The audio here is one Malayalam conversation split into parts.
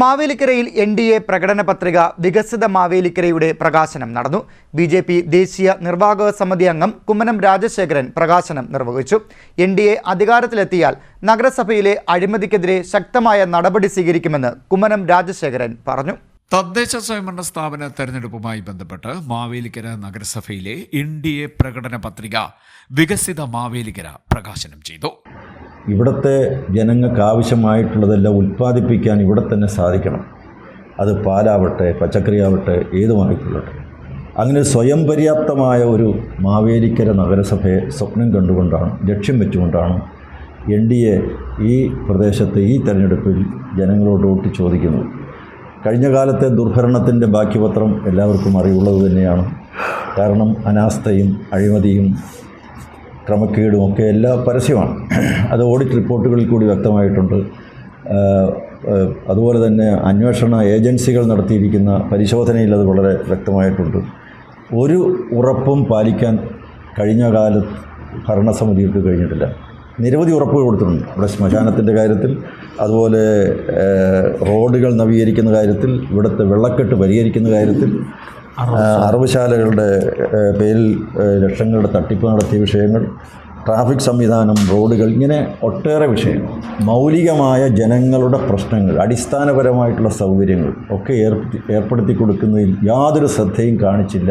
മാവേലിക്കരയിൽ എൻ ഡി എ പ്രകടന പത്രിക വികസിത മാവേലിക്കരയുടെ പ്രകാശനം നടന്നു. ബി ജെ പി ദേശീയ നിർവാഹക സമിതി അംഗം കുമ്മനം രാജശേഖരൻ പ്രകാശനം നിർവഹിച്ചു. എൻ ഡി എ അധികാരത്തിലെത്തിയാൽ നഗരസഭയിലെ അഴിമതിക്കെതിരെ ശക്തമായ നടപടി സ്വീകരിക്കുമെന്ന് കുമ്മനം രാജശേഖരൻ പറഞ്ഞു. തദ്ദേശ സ്വയംഭരണ സ്ഥാപന തെരഞ്ഞെടുപ്പുമായി ബന്ധപ്പെട്ട് മാവേലിക്കര നഗരസഭയിലെ എൻ ഡി എ പ്രകടന പത്രിക വികസിത മാവേലിക്കര പ്രകാശനം ചെയ്തു. ഇവിടുത്തെ ജനങ്ങൾക്ക് ആവശ്യമായിട്ടുള്ളതെല്ലാം ഉൽപ്പാദിപ്പിക്കാൻ ഇവിടെ തന്നെ സാധിക്കണം. അത് പാലാവട്ടെ പച്ചക്കറിയാവട്ടെ ഏതുമായിക്കൊള്ളട്ടെ അങ്ങനെ സ്വയം പര്യാപ്തമായ ഒരു മാവേലിക്കര നഗരസഭയെ സ്വപ്നം കണ്ടുകൊണ്ടാണ് ലക്ഷ്യം വെച്ചുകൊണ്ടാണ് എൻ ഡി എ ഈ പ്രദേശത്തെ ഈ തെരഞ്ഞെടുപ്പിൽ ജനങ്ങളോട് വോട്ട് ചോദിക്കുന്നത്. കഴിഞ്ഞ കാലത്തെ ദുർഭരണത്തിന്റെ ബാക്കിപത്രം എല്ലാവർക്കും അറിവുള്ളത് തന്നെയാണ്. കാരണം അനാസ്ഥയും അഴിമതിയും ക്രമക്കേടും ഒക്കെ എല്ലാ പരസ്യമാണ്. അത് ഓഡിറ്റ് റിപ്പോർട്ടുകളിൽ കൂടി വ്യക്തമായിട്ടുണ്ട്. അതുപോലെ തന്നെ അന്വേഷണ ഏജൻസികൾ നടത്തിയിരിക്കുന്ന പരിശോധനയിൽ അത് വളരെ വ്യക്തമായിട്ടുണ്ട്. ഒരു ഉറപ്പും പാലിക്കാൻ കഴിഞ്ഞ കാല ഭരണസമിതികൾക്ക് കഴിഞ്ഞിട്ടില്ല. നിരവധി ഉറപ്പുകൾ കൊടുത്തിട്ടുണ്ട്. ഇവിടെ ശ്മശാനത്തിന്റെ കാര്യത്തിൽ അതുപോലെ റോഡുകൾ നവീകരിക്കുന്ന കാര്യത്തിൽ ഇവിടുത്തെ വെള്ളക്കെട്ട് പരിഹരിക്കുന്ന കാര്യത്തിൽ അറവുശാലകളുടെ പേരിൽ ലക്ഷങ്ങളുടെ തട്ടിപ്പ് നടത്തിയ വിഷയങ്ങൾ ട്രാഫിക് സംവിധാനം റോഡുകൾ ഇങ്ങനെ ഒട്ടേറെ വിഷയങ്ങൾ മൗലികമായ ജനങ്ങളുടെ പ്രശ്നങ്ങൾ അടിസ്ഥാനപരമായിട്ടുള്ള സൗകര്യങ്ങൾ ഒക്കെ ഏർപ്പെടുത്തി ഏർപ്പെടുത്തി കൊടുക്കുന്നതിൽ യാതൊരു ശ്രദ്ധയും കാണിച്ചില്ല.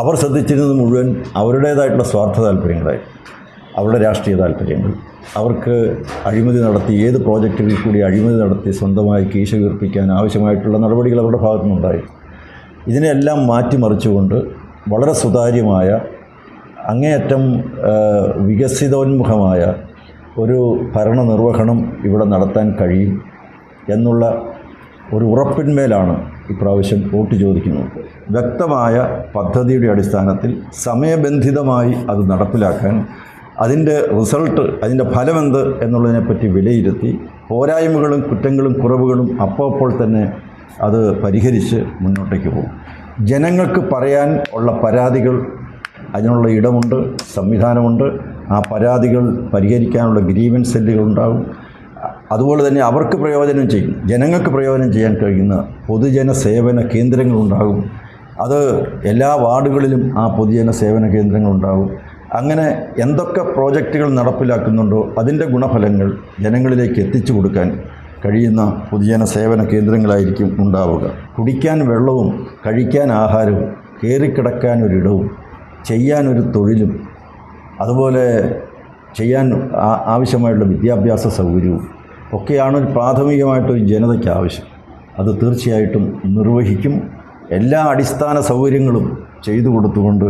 അവർ ശ്രദ്ധിച്ചിരുന്നത് മുഴുവൻ അവരുടേതായിട്ടുള്ള സ്വാർത്ഥ താല്പര്യങ്ങളായി അവരുടെ രാഷ്ട്രീയ താല്പര്യങ്ങൾ. അവർക്ക് അഴിമതി നടത്തി ഏത് പ്രോജക്റ്റുകളിൽ കൂടി അഴിമതി നടത്തി സ്വന്തമായി കീശ വീർപ്പിക്കാൻ ആവശ്യമായിട്ടുള്ള നടപടികൾ അവരുടെ ഭാഗത്തുനിന്നുണ്ടായി. ഇതിനെല്ലാം മാറ്റിമറിച്ചുകൊണ്ട് വളരെ സുതാര്യമായ അങ്ങേയറ്റം വികസിതോന്മുഖമായ ഒരു ഭരണനിർവഹണം ഇവിടെ നടത്താൻ കഴിയും എന്നുള്ള ഒരു ഉറപ്പിന്മേലാണ് ഇപ്രാവശ്യം വോട്ട് ചോദിക്കുന്നത്. വ്യക്തമായ പദ്ധതിയുടെ അടിസ്ഥാനത്തിൽ സമയബന്ധിതമായി അത് നടപ്പിലാക്കാൻ അതിന്റെ റിസൾട്ട് അതിന്റെ ഫലമെന്ത് എന്നുള്ളതിനെപ്പറ്റി വിലയിരുത്തി പോരായ്മകളും കുറ്റങ്ങളും കുറവുകളും അപ്പോൾ തന്നെ അത് പരിഹരിച്ച് മുന്നോട്ടേക്ക് പോകും. ജനങ്ങൾക്ക് പറയാൻ ഉള്ള പരാതികൾ അതിനുള്ള ഇടമുണ്ട് സംവിധാനമുണ്ട്. ആ പരാതികൾ പരിഹരിക്കാനുള്ള ഗ്രീവൻസ് സെല്ലുകൾ ഉണ്ടാകും അതുപോലെ തന്നെ അവർക്ക് പ്രയോജനം ചെയ്യും. ജനങ്ങൾക്ക് പ്രയോജനം ചെയ്യാൻ കഴിയുന്ന പൊതുജന സേവന കേന്ദ്രങ്ങളുണ്ടാകും. അത് എല്ലാ വാർഡുകളിലും ആ പൊതുജന സേവന കേന്ദ്രങ്ങളുണ്ടാകും. അങ്ങനെ എന്തൊക്കെ പ്രോജക്റ്റുകൾ നടപ്പിലാക്കുന്നുണ്ടോ അതിന്റെ ഗുണഫലങ്ങൾ ജനങ്ങളിലേക്ക് എത്തിച്ചു കൊടുക്കാൻ കഴിയുന്ന പൊതുജന സേവന കേന്ദ്രങ്ങളായിരിക്കും ഉണ്ടാവുക. കുടിക്കാൻ വെള്ളവും കഴിക്കാൻ ആഹാരവും കയറിക്കിടക്കാൻ ഒരിടവും ചെയ്യാനൊരു തൊഴിലും അതുപോലെ ചെയ്യാൻ ആവശ്യമായുള്ള വിദ്യാഭ്യാസ സൗകര്യവും ഒക്കെയാണ് ഒരു പ്രാഥമികമായിട്ടൊരു ജനതയ്ക്ക് ആവശ്യം. അത് തീർച്ചയായിട്ടും നിർവഹിക്കും. എല്ലാ അടിസ്ഥാന സൗകര്യങ്ങളും ചെയ്തു കൊടുത്തുകൊണ്ട്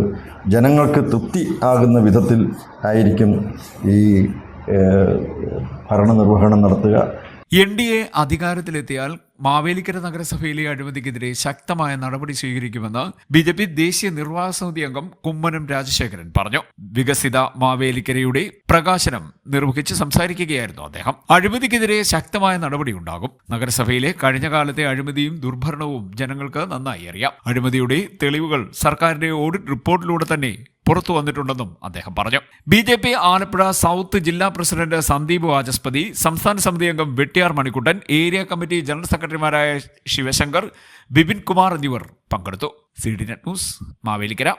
ജനങ്ങൾക്ക് തൃപ്തി ആകുന്ന വിധത്തിൽ ആയിരിക്കും ഈ ഭരണനിർവഹണം നടത്തുക. എൻ ഡി എ അധികാരത്തിലെത്തിയാൽ മാവേലിക്കര നഗരസഭയിലെ അഴിമതിക്കെതിരെ ശക്തമായ നടപടി സ്വീകരിക്കുമെന്ന് ബി ജെ പി ദേശീയ നിർവാഹക സമിതി അംഗം കുമ്മനം രാജശേഖരൻ പറഞ്ഞു. വികസിത മാവേലിക്കരയുടെ പ്രകാശനം നിർവഹിച്ച് സംസാരിക്കുകയായിരുന്നു അദ്ദേഹം. അഴിമതിക്കെതിരെ ശക്തമായ നടപടി ഉണ്ടാകും. നഗരസഭയിലെ കഴിഞ്ഞ കാലത്തെ അഴിമതിയും ദുർഭരണവും ജനങ്ങൾക്ക് നന്നായി അറിയാം. അഴിമതിയുടെ തെളിവുകൾ സർക്കാരിന്റെ ഓഡിറ്റ് റിപ്പോർട്ടിലൂടെ തന്നെ പുറത്തു വന്നിട്ടുണ്ടെന്നും അദ്ദേഹം പറഞ്ഞു. B J P Alappuzha south ജില്ലാ പ്രസിഡന്റ് സന്ദീപ് വാചസ്പതി സംസ്ഥാന സമിതി അംഗം Vettiyar Manikuttan area committee general സെക്രട്ടറിമാരായ ശിവശങ്കർ ബിപിൻ കുമാർ എന്നിവർ പങ്കെടുത്തു. C D net news Mavelikkara.